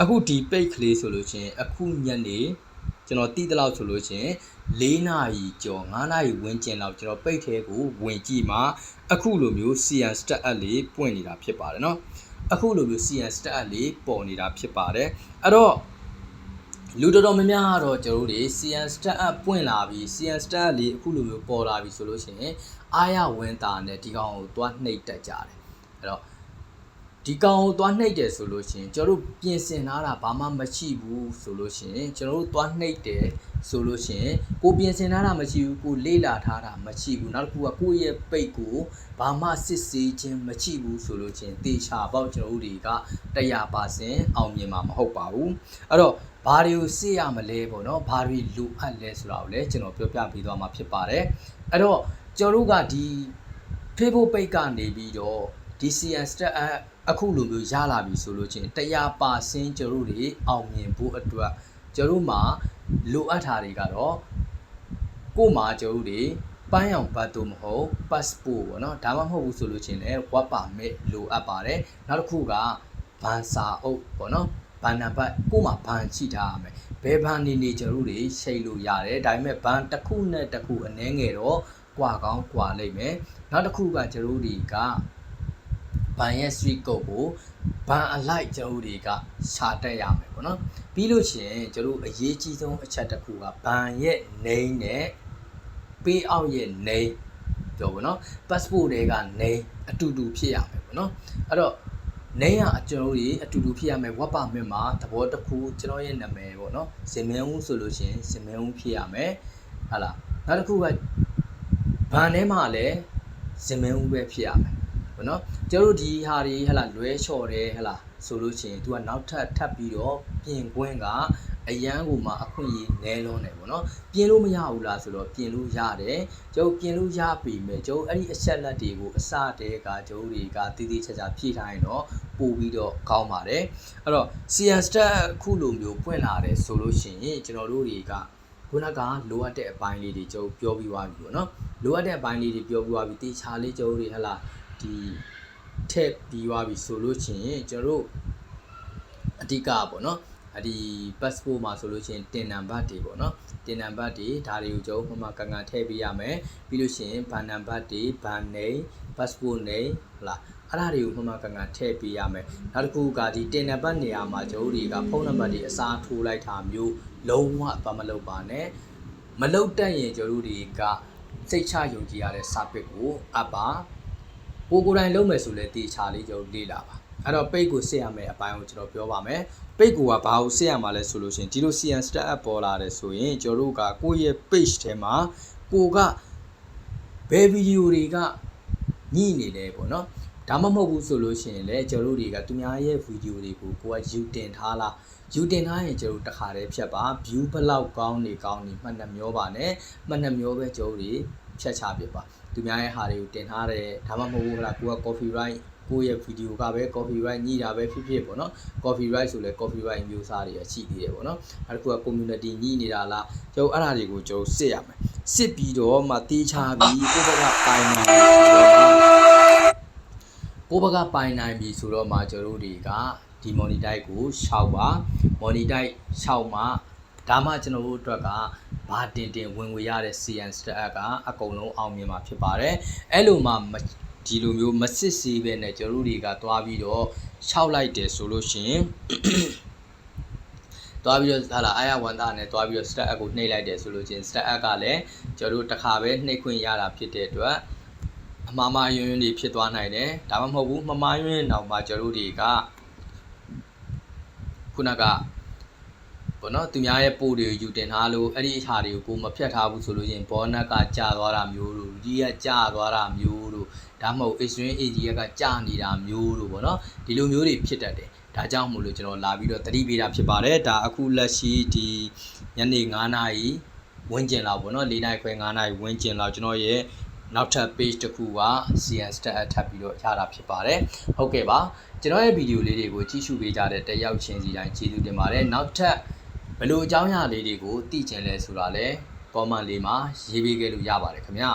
အခုဒီ page ကလေးဆိုလို့ချင်းအခုညနေကျွန်တော်တည်တလောက်ဆိုလို့ချင်း၄နာရီကျော်၅နာရီဝန်းကျင်လောက်ကျွန်တော် page ထဲကိုဝင်ကြည့်မှာအခုလိုမျိုး CN stat app လေးပွင့်နေတာဖြစ်ပါတယ်เนาะအခုလိုမျိုး CN stat app လေးပေါ်နေတာဖြစ်ပါတယ်အဲ့တော့လူတော်တော်များများကတော့ကျွန်တော်တို့တွေ CN stat app ပွင့်လာပြီး CN stat app လေးအခုလိုမျိုးပေါ်လာပြီဆိုလို့ရှိရင်အားရဝင်းတာနဲ့ဒီကောင်ကိုသွားနှိပ်တက်ကြတယ်အဲ့တော့ ဒီကောင်ကိုသွားနှိပ်တယ်ဆိုလို့ရှိရင်ကျွန်တော်တို့ပြင်ဆင်ထားတာဘာမှမရှိဘူးဆိုလို့ရှိရင်ကျွန်တော်တို့သွားနှိပ်တယ်ဆိုလို့ရှိရင်ကိုပြင်ဆင်ထားတာမရှိဘူးကိုလေ့လာထားတာမရှိဘူးနောက်တစ်ခုကကိုယ့်ရဲ့ပိတ်ကိုဘာမှစစ်ဆေးခြင်းမရှိဘူးဆိုလို့ချင်းတေချာပေါက်ကျွန်တော်တို့တွေက100%အောင်မြင်မှာမဟုတ်ပါဘူးအဲ့တော့ဘာတွေကိုစစ်ရမလဲပေါ့နော်ဘာတွေလိုအပ်လဲဆိုတာကိုလည်းကျွန်တော်ပြောပြပေးသွားမှာဖြစ်ပါတယ်အဲ့တော့ကျွန်တော်တို့ကဒီ Facebook page ကနေပြီးတော့ DCN stat app အခုလိုမျိုးရလာပြီဆိုလို့ချင်း100%ကျွန်တော်တို့တွေအောင်မြင်ဖို့အတွက်ကျွန်တော်တို့မှာလိုအပ်တာတွေကတော့ကို့မှာကျွန်တော်တို့တွေပန်းရောင်ဘတ်တို့မဟုတ် passport ပေါ့နော်ဒါမှမဟုတ်ဘူးဆိုလို့ချင်းလည်း work permit လိုအပ်ပါတယ်နောက်တစ်ခုကဘန်စာအုပ်ပေါ့နော်ဘန်နံပါတ်ကို့မှာဘန်ချိထားရမယ်ဘယ်ဘန်နေနေကျွန်တော်တို့တွေရှိတ်လို့ရတယ်ဒါပေမဲ့ဘန်တစ်ခုနဲ့တစ်ခုအနည်းငယ်တော့ကွာကောင်းကွာလိမ့်မယ်နောက်တစ်ခုကကျွန်တော်တို့တွေက ဘန်ရဲ့ street code ကိုဘန်အလိုက်ကျွန်တော်တို့တွေကရှာတက်ရမယ်ပေါ့နော်ပြီးလို့ရှိရင်ကျွန်တော်တို့အရေးကြီးဆုံးအချက်တစ်ခုကဘန်ရဲ့ name နဲ့ pay out ရဲ့ name ပြောပါတော့ passport တွေက name အတူတူဖြစ်ရမယ်ပေါ့နော်အဲ့တော့ name ကအကျွန်တော်တို့တွေအတူတူဖြစ်ရမယ် web permit မှာသဘောတစ်ခုကျွန်တော်ရဲ့နာမည်ပေါ့နော်ဇင်မင်းဦးဆိုလို့ရှိရင်ဇင်မင်းဦးဖြစ်ရမယ်ဟာလားနောက်တစ်ခုကဘန်ထဲမှာလည်းဇင်မင်းဦးပဲဖြစ်ရမယ် ဘောနော်ကျတို့ဒီဟာတွေဟလာလွဲချော်တယ်ဟလာဆိုလို့ရှိရင် तू ကနောက်ထပ်ထပ်ပြီးတော့ပြင်ကွင်းကအရန်ကိုမှအခွင့်အရေးနည်းလွန်းတယ်ဗောနော်ပြင်လို့မရဘူးလားဆိုတော့ပြင်လို့ရတယ်ကျုပ်ပြင်လို့ရပြီမယ်ကျုပ်အဲ့ဒီအချက်လက်တွေကိုအစတဲကကျုပ်တွေကတည်တည်ချာချာဖြည့်ထားရင်တော့ပို့ပြီးတော့ကောင်းပါတယ်အဲ့တော့ CN stat အခုလိုမျိုးပွင့်လာတယ်ဆိုလို့ရှိရင်ကျွန်တော်တို့တွေကခုနကလိုအပ်တဲ့အပိုင်းလေးတွေကျုပ်ပြောပြီးသွားပြီပေါ့နော်လိုအပ်တဲ့အပိုင်းလေးတွေပြောပြီးသွားပြီတေချာလေးကျုပ်တွေဟလာ ဒီထည့်ပြီးသွားပြီဆိုလို့ချင်းကျွန်တော်တို့အဓိကပေါ့နော်အဒီ passport မှာဆိုလို့ချင်းတင်နံပါတ်တွေပေါ့နော်တင်နံပါတ်တွေဒါတွေကိုကျွန်တော်မှမှကန်ကန်ထည့်ပေးရမယ်ပြီးလို့ရှိရင်ဘန်နံပါတ်တွေဘန်နေ passport နေဟလာအဲ့ဒါတွေကိုမှမှကန်ကန်ထည့်ပေးရမယ်နောက်တစ်ခုကဒီတင်နံပါတ်နေရာမှာကျွန်တော်တွေကဖုန်းနံပါတ်တွေအစားထိုးလိုက်တာမျိုးလုံးဝသွားမလုပ်ပါနဲ့မလုပ်တတ်ရင်ကျွန်တော်တွေကစိတ်ချယုံကြည်ရတဲ့ service ကိုအပ်ပါ ကိုကိုယ်တိုင်လုပ်မယ်ဆိုလဲတေချာလေးကျွန်တော်လေ့လာပါအဲ့တော့ page ကိုစစ်ရမယ်အပိုင်းကိုကျွန်တော်ပြောပါမယ် page ကိုကဘာကိုစစ်ရမှာလဲဆိုလို့ရှိရင်ဒီလို CN stat app ပေါ်လာတယ်ဆိုရင်ကျွန်တော်တို့ကကိုယ့်ရဲ့ page ထဲမှာကိုကဘယ်ဗီဒီယိုတွေကညှိနေလဲပေါ့နော်ဒါမှမဟုတ်ဘူးဆိုလို့ရှိရင်လည်းကျွန်တော်တို့တွေကသူများရဲ့ဗီဒီယိုတွေကိုကိုကယူတင်ထားလားယူတင်ထားရင်ကျွန်တော်တို့တစ်ခါတည်းဖြတ်ပါ view ဘလောက်ကောင်းနေကောင်းနေမှတ်နှမျောပါနဲ့မှတ်နှမျောပဲကျွန်တော်တို့တွေ ဖြတ်ချပြပါသူများရဲ့ဟာတွေကိုတင်ထားတယ်ဒါမှမဟုတ်ဘူးဟလားကိုက copyright ကိုယ့်ရဲ့ဗီဒီယိုကပဲ copyright ညှိတာပဲဖြစ်ဖြစ်ပေါ့နော် copyright ဆိုလဲ copyright မျိုးစားတွေရှိသေးတယ်ပေါ့နော်နောက်တစ်ခုက community ညှိနေတာလားကျွန်တော်အဲ့ဒါတွေကိုကျွန်တော်စစ်ရမယ်စစ်ပြီးတော့မှတေးချပြီးကိုယ့်ဘက်ကပိုင်နိုင်ပြီဆိုတော့ကိုယ့်ဘက်ကပိုင်နိုင်ပြီဆိုတော့မှကျွန်တော်တို့တွေကဒီ monetize ကိုရှောက်ပါ monetize ရှောက်မှဒါမှကျွန်တော်တို့အတွက်က ဘာတင်တင်ဝင်ငွေရတဲ့ CN stat ကအကုန်လုံးအောင်မြင်မှာဖြစ်ပါတယ်အဲ့လိုမှမဒီလိုမျိုးမစစ်ဆေးပဲနဲ့ကျွန်တော်တို့တွေကသွားပြီးတော့ခြောက်လိုက်တယ်ဆိုလို့ရှိရင်သွားပြီးတော့ဟာလာအာရဝန်တာနဲ့သွားပြီးတော့ stat app ကိုနှိပ်လိုက်တယ်ဆိုလို့ချင်း stat app ကလည်းကျွန်တော်တို့တစ်ခါပဲနှိပ်ခွင့်ရတာဖြစ်တဲ့အတွက်အမှားမှားယွန်းယွန်းတွေဖြစ်သွားနိုင်တယ်ဒါမှမဟုတ်ဘူးမမှားယွန်းရင်တော့မှကျွန်တော်တို့တွေကခုနက ပေါ့နော်သူများရဲ့ပို့တွေကိုယူတင်ထားလို့အဲ့ဒီအထာတွေကိုကိုမဖြတ်ထားဘူးဆိုလို့ရင်ဘောနက်ကကြာသွားတာမျိုးတို့လူကြီးကကြာသွားတာမျိုးတို့ဒါမှမဟုတ် extreme age ကကြာနေတာမျိုးတို့ပေါ့နော်ဒီလိုမျိုးတွေဖြစ်တတ်တယ်ဒါကြောင့်မို့လို့ကျွန်တော်လာပြီးတော့တတိပေးတာဖြစ်ပါတယ်ဒါအခုလက်ရှိဒီညနေ9နာရီဝန်းကျင်လောက်ပေါ့နော်၄နာရီခွဲ9နာရီဝန်းကျင်လောက်ကျွန်တော်ရဲ့နောက်ထပ် page တစ်ခုက CN stat အထပ်ပြီးတော့ရတာဖြစ်ပါတယ်ဟုတ်ကဲ့ပါကျွန်တော်ရဲ့ဗီဒီယိုလေးတွေကိုကြည့်ရှုပေးကြတဲ့တက်ရောက်ချင်းစီတိုင်းကျေးဇူးတင်ပါတယ်နောက်ထပ် ဘယ်လိုအကြောင်းအရာလေးတွေကိုသိချင်လဲဆိုတာလဲ comment လေးမှာရေးပေးခဲ့လို့ရပါတယ်ခင်ဗျာ